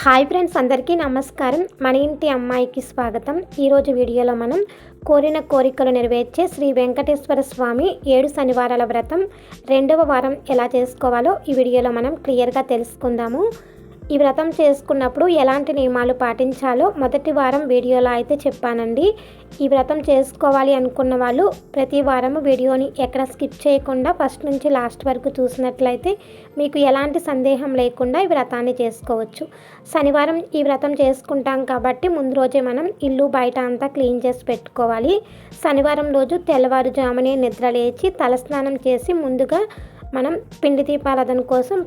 Hi friends అందరికీ నమస్కారం. మన ఇంటి అమ్మాయికి స్వాగతం. ఈరోజు వీడియోలో మనం కోరిన కోరికలు నెరవేర్చే శ్రీ వెంకటేశ్వర స్వామి ఏడు శనివారాల వ్రతం రెండవ వారం ఎలా చేసుకోవాలో ఈ వీడియోలో మనం క్లియర్గా తెలుసుకుందాము. ఈ వ్రతం చేసుకున్నప్పుడు ఎలాంటి నియమాలు పాటించాలో మొదటి వారం వీడియోలో అయితే చెప్పానండి. ఈ వ్రతం చేసుకోవాలి అనుకున్న వాళ్ళు ప్రతి వారం వీడియోని ఎక్కడ స్కిప్ చేయకుండా ఫస్ట్ నుంచి లాస్ట్ వరకు చూసినట్లయితే మీకు ఎలాంటి సందేహం లేకుండా ఈ వ్రతాన్ని చేసుకోవచ్చు. శనివారం ఈ వ్రతం చేసుకుంటాం కాబట్టి ముందు రోజే మనం ఇల్లు బయట అంతా క్లీన్ చేసి పెట్టుకోవాలి. శనివారం రోజు తెల్లవారుజామునే నిద్ర లేచి తలస్నానం చేసి ముందుగా మనం పిండి దీపారాధన కోసం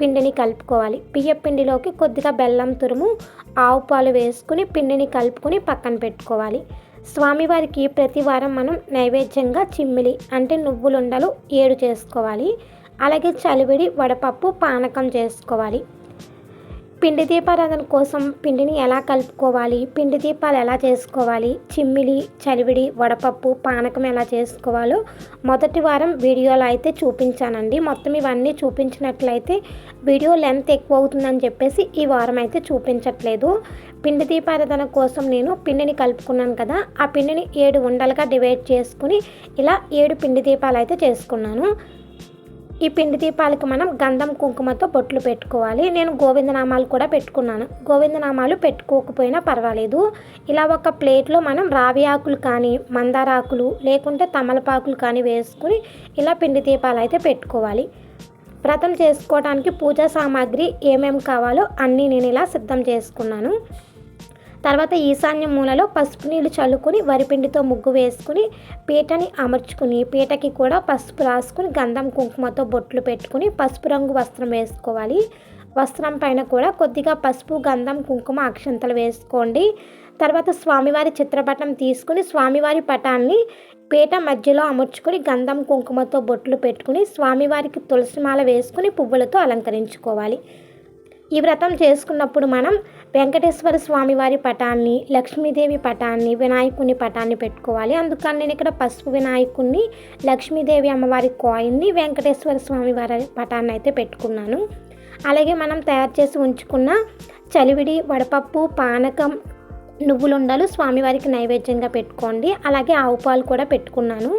పిండిని కలుపుకోవాలి. బియ్య పిండిలోకి కొద్దిగా బెల్లం తురుము ఆవు పాలు వేసుకుని పిండిని కలుపుకొని పక్కన పెట్టుకోవాలి. స్వామివారికి ప్రతి వారం మనం నైవేద్యంగా చిమ్మిలి అంటే నువ్వులుండలు ఏడు చేసుకోవాలి. అలాగే చలివిడి వడపప్పు పానకం చేసుకోవాలి. పిండి దీపారాధన కోసం పిండిని ఎలా కలుపుకోవాలి? పిండి దీపాలు ఎలా చేసుకోవాలి? చిమ్మిలి చలివిడి వడపప్పు పానకం ఎలా చేసుకోవాలో మొదటి వారం వీడియోలో అయితే చూపించానండి. మొత్తం ఇవన్నీ చూపించినట్లయితే వీడియో లెంత్ ఎక్కువ అవుతుందని చెప్పేసి ఈ వారం అయితే చూపించట్లేదు. పిండి దీపారాధన కోసం నేను పిండిని కలుపుకున్నాను కదా ఆ పిండిని ఏడు ఉండలుగా డివైడ్ చేసుకుని ఇలా ఏడు పిండి దీపాలు అయితే చేసుకున్నాను. ఈ పిండి దీపాలకు మనం గంధం కుంకుమతో బొట్లు పెట్టుకోవాలి. నేను గోవిందనామాలు కూడా పెట్టుకున్నాను. గోవిందనామాలు పెట్టుకోకపోయినా పర్వాలేదు. ఇలా ఒక ప్లేట్లో మనం రావి ఆకులు కానీ మందార ఆకులు లేకుంటే తమలపాకులు కానీ వేసుకుని ఇలా పిండి దీపాలు అయితే పెట్టుకోవాలి. వ్రతం చేసుకోవడానికి పూజా సామాగ్రి ఏమేమి కావాలో అన్నీ నేను ఇలా సిద్ధం చేసుకున్నాను. తర్వాత ఈశాన్య మూలలో పసుపు నీళ్ళు చల్లుకొని వరిపిండితో ముగ్గు వేసుకుని పీటని అమర్చుకుని పీటకి కూడా పసుపు రాసుకుని గంధం కుంకుమతో బొట్లు పెట్టుకుని పసుపు రంగు వస్త్రం వేసుకోవాలి. వస్త్రం పైన కూడా కొద్దిగా పసుపు గంధం కుంకుమ అక్షంతలు వేసుకోండి. తర్వాత స్వామివారి చిత్రపటం తీసుకుని స్వామివారి పటాన్ని పీట మధ్యలో అమర్చుకొని గంధం కుంకుమతో బొట్లు పెట్టుకుని స్వామివారికి తులసిమాల వేసుకుని పువ్వులతో అలంకరించుకోవాలి. ఈ వ్రతం చేసుకున్నప్పుడు మనం వెంకటేశ్వర స్వామి వారి పటాన్ని లక్ష్మీదేవి పటాన్ని వినాయకుని పటాన్ని పెట్టుకోవాలి. అందుకని నేను ఇక్కడ పసుపు వినాయకుడిని లక్ష్మీదేవి అమ్మవారి కాయిన్ని వెంకటేశ్వర స్వామి వారి పటాన్ని అయితే పెట్టుకున్నాను. అలాగే మనం తయారు చేసి ఉంచుకున్న చలివిడి వడపప్పు పానకం నువ్వులుండలు స్వామివారికి నైవేద్యంగా పెట్టుకోండి. అలాగే ఆవు పాలు కూడా పెట్టుకున్నాను.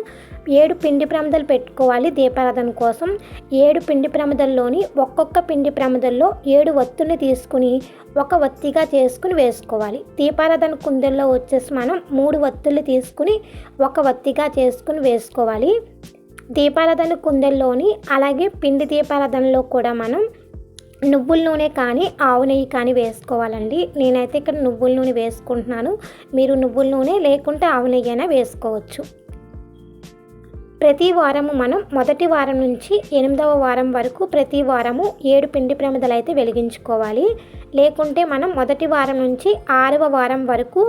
ఏడు పిండి ప్రమదలు పెట్టుకోవాలి దీపారాధన కోసం. ఏడు పిండి ప్రమదల్లోని ఒక్కొక్క పిండి ప్రమదల్లో ఏడు ఒత్తుల్ని తీసుకుని ఒక ఒత్తిగా చేసుకుని వేసుకోవాలి. దీపారాధన కుందెల్లో వచ్చేసి మనం మూడు ఒత్తులు తీసుకుని ఒక ఒత్తిగా చేసుకుని వేసుకోవాలి. దీపారాధన కుందెల్లోని అలాగే పిండి దీపారాధనలో కూడా మనం నువ్వుల నూనె కానీ ఆవు నెయ్యి కానీ వేసుకోవాలండి. నేనైతే ఇక్కడ నువ్వుల నూనె వేసుకుంటున్నాను. మీరు నువ్వుల నూనె లేకుంటే ఆవు నెయ్యి అయినా వేసుకోవచ్చు. ప్రతి వారము మనం మొదటి వారం నుంచి ఎనిమిదవ వారం వరకు ప్రతి వారము ఏడు పిండి ప్రమిదలు అయితే వెలిగించుకోవాలి. లేకుంటే మనం మొదటి వారం నుంచి ఆరవ వారం వరకు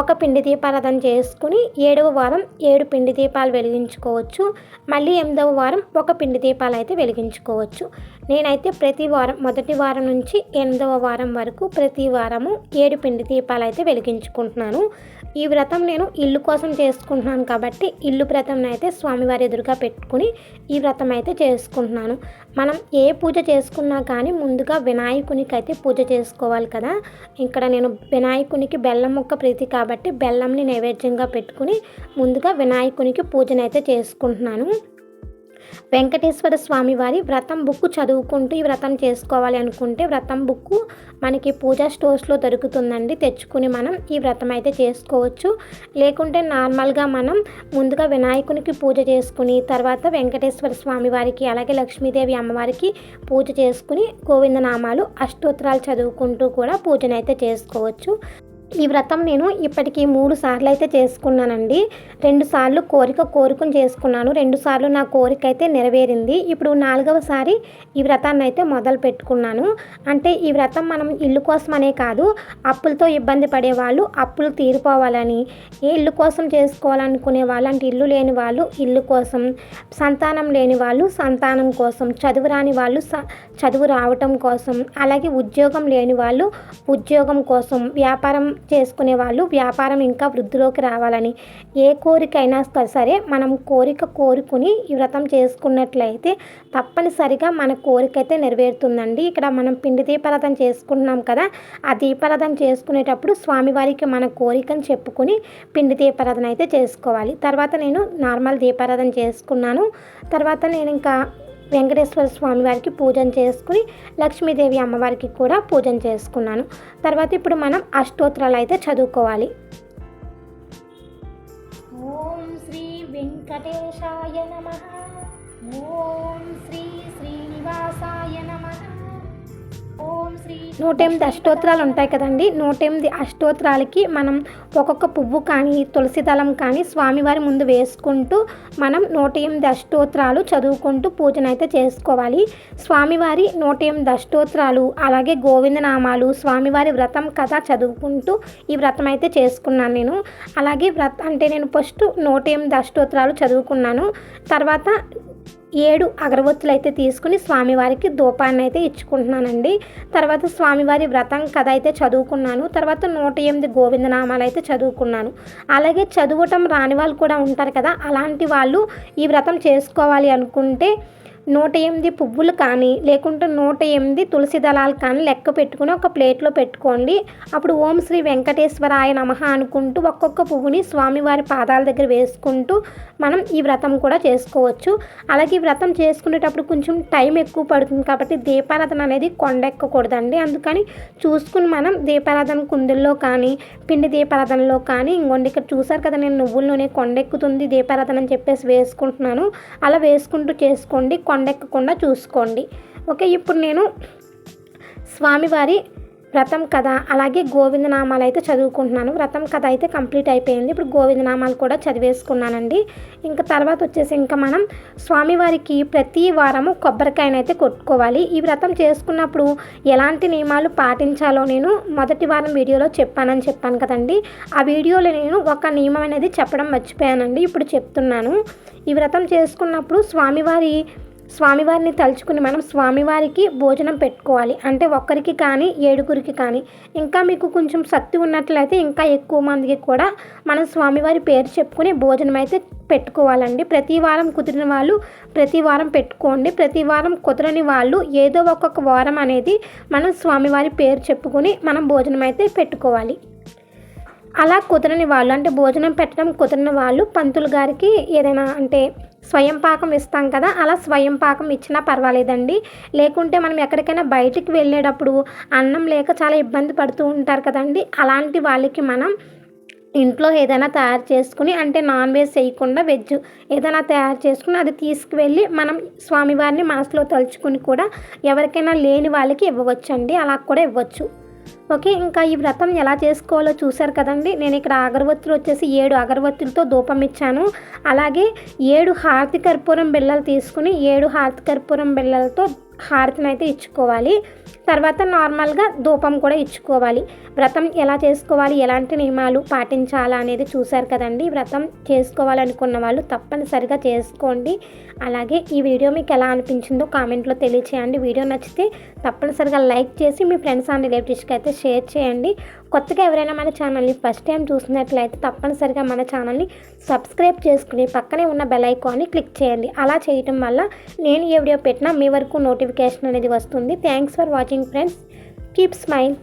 ఒక పిండి దీపారాధన చేసుకుని ఏడవ వారం ఏడు పిండి దీపాలు వెలిగించుకోవచ్చు. మళ్ళీ ఎనిమిదవ వారం ఒక పిండి దీపాలు అయితే వెలిగించుకోవచ్చు. నేనైతే ప్రతి వారం మొదటి వారం నుంచి ఎనిమిదవ వారం వరకు ప్రతి వారము ఏడు పిండి దీపాలు అయితే వెలిగించుకుంటున్నాను. ఈ వ్రతం నేను ఇల్లు కోసం చేసుకుంటున్నాను కాబట్టి ఇల్లు వ్రతం అయితే స్వామివారి ఎదురుగా పెట్టుకుని ఈ వ్రతం అయితే చేసుకుంటున్నాను. మనం ఏ పూజ చేసుకున్నా కానీ ముందుగా వినాయకునికి అయితే పూజ చేసుకోవాలి కదా. ఇక్కడ నేను వినాయకునికి బెల్లం ముక్క ప్రీతి కాబట్టి బెల్లంని నైవేద్యంగా పెట్టుకుని ముందుగా వినాయకునికి పూజనైతే చేసుకుంటున్నాను. వెంకటేశ్వర స్వామి వారి వ్రతం బుక్ చదువుకుంటూ ఈ వ్రతం చేసుకోవాలి అనుకుంటే వ్రతం బుక్ మనకి పూజా స్టోర్స్లో దొరుకుతుందండి. తెచ్చుకుని మనం ఈ వ్రతం అయితే చేసుకోవచ్చు. లేకుంటే నార్మల్గా మనం ముందుగా వినాయకునికి పూజ చేసుకుని తర్వాత వెంకటేశ్వర స్వామి వారికి అలాగే లక్ష్మీదేవి అమ్మవారికి పూజ చేసుకుని గోవిందనామాలు అష్టోత్తరాలు చదువుకుంటూ కూడా పూజనైతే చేసుకోవచ్చు. ఈ వ్రతం నేను ఇప్పటికీ మూడు సార్లు అయితే చేసుకున్నానండి. రెండు సార్లు కోరిక కోరుకుని చేసుకున్నాను. రెండు సార్లు నా కోరిక అయితే నెరవేరింది. ఇప్పుడు నాలుగవసారి ఈ వ్రతాన్ని అయితే మొదలు పెట్టుకున్నాను. అంటే ఈ వ్రతం మనం ఇల్లు కోసమనే కాదు అప్పులతో ఇబ్బంది పడే వాళ్ళు అప్పులు తీరిపోవాలని ఏ ఇల్లు కోసం చేసుకోవాలనుకునే వాళ్ళు అంటే ఇల్లు లేని వాళ్ళు ఇల్లు కోసం సంతానం లేని వాళ్ళు సంతానం కోసం చదువు రాని వాళ్ళు చదువు రావటం కోసం అలాగే ఉద్యోగం లేని వాళ్ళు ఉద్యోగం కోసం వ్యాపారం చేసుకునే వాళ్ళు వ్యాపారం ఇంకా వృద్ధిలోకి రావాలని ఏ కోరికైనా సరే మనం కోరిక కోరుకుని ఈ వ్రతం చేసుకున్నట్లయితే తప్పనిసరిగా మన కోరిక అయితే నెరవేరుతుందండి. ఇక్కడ మనం పిండి దీపారాధన చేసుకుంటున్నాం కదా ఆ దీపారాధన చేసుకునేటప్పుడు స్వామివారికి మన కోరికను చెప్పుకుని పిండి దీపారాధన అయితే చేసుకోవాలి. తర్వాత నేను నార్మల్ దీపారాధన చేసుకున్నాను. తర్వాత నేను ఇంకా వెంకటేశ్వర స్వామి వారికి పూజన చేసుకుని లక్ష్మీదేవి అమ్మవారికి కూడా పూజన చేసుకున్నాను. తర్వాత ఇప్పుడు మనం అష్టోత్తరాలు అయితే చదువుకోవాలి. ఓం శ్రీ వెంకటేశాయ నమ. ఓం శ్రీ శ్రీనివాసాయ నూట ఎనిమిది అష్టోత్తరాలు ఉంటాయి కదండి. నూట ఎనిమిది అష్టోత్తరాలకి మనం ఒక్కొక్క పువ్వు కానీ తులసి దళం కానీ స్వామివారి ముందు వేసుకుంటూ మనం నూట ఎనిమిది అష్టోత్తరాలు చదువుకుంటూ పూజన అయితే చేసుకోవాలి. స్వామివారి నూట ఎనిమిది అష్టోత్తరాలు అలాగే గోవిందనామాలు స్వామివారి వ్రతం కథ చదువుకుంటూ ఈ వ్రతం అయితే చేసుకున్నాను నేను. అలాగే వ్రత అంటే నేను ఫస్ట్ నూట ఎనిమిది అష్టోత్తరాలు చదువుకున్నాను. తర్వాత ఏడు అగరవత్తులు అయితే తీసుకుని స్వామివారికి ధూపాన్ని అయితే ఇచ్చుకుంటున్నానండి. తర్వాత స్వామివారి వ్రతం కథ అయితే చదువుకున్నాను. తర్వాత నూట ఎనిమిది గోవిందనామాలు అయితే చదువుకున్నాను. అలాగే చదువటం రాని వాళ్ళు కూడా ఉంటారు కదా అలాంటి వాళ్ళు ఈ వ్రతం చేసుకోవాలి అనుకుంటే నూట ఎనిమిది పువ్వులు కానీ లేకుంటే నూట ఎనిమిది తులసి దళాలు కానీ లెక్క పెట్టుకుని ఒక ప్లేట్లో పెట్టుకోండి. అప్పుడు ఓం శ్రీ వెంకటేశ్వరాయ నమ అనుకుంటూ ఒక్కొక్క పువ్వుని స్వామివారి పాదాల దగ్గర వేసుకుంటూ మనం ఈ వ్రతం కూడా చేసుకోవచ్చు. అలాగే ఈ వ్రతం చేసుకునేటప్పుడు కొంచెం టైం ఎక్కువ పడుతుంది కాబట్టి దీపారాధన అనేది కొండెక్కకూడదండి. అందుకని చూసుకుని మనం దీపారాధన కుందుల్లో కానీ పిండి దీపారాధనలో కానీ ఇంకొండి ఇక్కడ చూసారు కదా నేను నువ్వుల్లోనే కొండెక్కుతుంది దీపారాధన అని చెప్పేసి వేసుకుంటున్నాను. అలా వేసుకుంటూ చేసుకోండి. కొండెక్కకుండా చూసుకోండి. ఓకే ఇప్పుడు నేను స్వామివారి వ్రతం కథ అలాగే గోవిందనామాలు అయితే చదువుకుంటున్నాను. వ్రతం కథ అయితే కంప్లీట్ అయిపోయింది. ఇప్పుడు గోవిందనామాలు కూడా చదివేసుకున్నానండి. ఇంకా తర్వాత వచ్చేసి ఇంకా మనం స్వామివారికి ప్రతి వారము కొబ్బరికాయనైతే కొట్టుకోవాలి. ఈ వ్రతం చేసుకున్నప్పుడు ఎలాంటి నియమాలు పాటించాలో నేను మొదటి వారం వీడియోలో చెప్పానని చెప్పాను కదండి. ఆ వీడియోలో నేను ఒక నియమం అనేది చెప్పడం మర్చిపోయానండి. ఇప్పుడు చెప్తున్నాను. ఈ వ్రతం చేసుకున్నప్పుడు స్వామివారి స్వామివారిని తలుచుకుని మనం స్వామివారికి భోజనం పెట్టుకోవాలి. అంటే ఒక్కరికి కానీ ఏడుగురికి కానీ. ఇంకా మీకు కొంచెం శక్తి ఉన్నట్లయితే ఇంకా ఎక్కువ మందికి కూడా మనం స్వామివారి పేరు చెప్పుకుని భోజనం అయితే పెట్టుకోవాలండి. ప్రతి వారం కుదిరిన వాళ్ళు ప్రతి వారం పెట్టుకోండి. ప్రతి వారం కుదరని వాళ్ళు ఏదో ఒక్కొక్క వారం అనేది మనం స్వామివారి పేరు చెప్పుకుని మనం భోజనం అయితే పెట్టుకోవాలి. అలా కుదరని వాళ్ళు అంటే భోజనం పెట్టడం కుదరని వాళ్ళు పంతులు గారికి ఏదైనా అంటే స్వయం పాకం ఇస్తాం కదా అలా స్వయం పాకం ఇచ్చినా పర్వాలేదండి. లేకుంటే మనం ఎక్కడికైనా బయటికి వెళ్ళేటప్పుడు అన్నం లేక చాలా ఇబ్బంది పడుతూ ఉంటారు కదండి. అలాంటి వాళ్ళకి మనం ఇంట్లో ఏదైనా తయారు చేసుకుని అంటే నాన్ వెజ్ చేయకుండా వెజ్ ఏదైనా తయారు చేసుకుని అది తీసుకువెళ్ళి మనం స్వామివారిని మనసులో తలుచుకుని కూడా ఎవరికైనా లేని వాళ్ళకి ఇవ్వవచ్చండి. అలా కూడా ఇవ్వచ్చు. ఓకే ఇంకా ఈ వ్రతం ఎలా చేసుకోవాలో చూశారు కదండి. నేను ఇక్కడ అగరబత్తులు వచ్చేసి ఏడు అగరబత్తులతో ధూపం ఇచ్చాను అలాగే ఏడు హారతి కర్పూరం బిళ్ళలు తీసుకుని ఏడు హారతి కర్పూరం బిళ్ళలతో హారతిని అయితే ఇచ్చుకోవాలి. తర్వాత నార్మల్గా ధూపం కూడా ఇచ్చుకోవాలి. వ్రతం ఎలా చేసుకోవాలి? ఎలాంటి నియమాలు పాటించాలా అనేది చూశారు కదండి. వ్రతం చేసుకోవాలనుకున్న వాళ్ళు తప్పనిసరిగా చేసుకోండి. అలాగే ఈ వీడియో మీకు ఎలా అనిపించిందో కామెంట్లో తెలియచేయండి. వీడియో నచ్చితే తప్పనిసరిగా లైక్ చేసి మీ ఫ్రెండ్స్ అండ్ రిలేటివ్స్కి అయితే షేర్ చేయండి. కొత్తగా ఎవరైనా మన ఛానల్ని ఫస్ట్ టైం చూసినట్లయితే తప్పనిసరిగా మన ఛానల్ని సబ్స్క్రైబ్ చేసుకుని పక్కనే ఉన్న బెల్ ఐకాన్ని క్లిక్ చేయండి. అలా చేయటం వల్ల నేను ఏ వీడియో పెట్టినా మీ వరకు నోటిఫికేషన్ అనేది వస్తుంది. Thanks for watching friends keep smile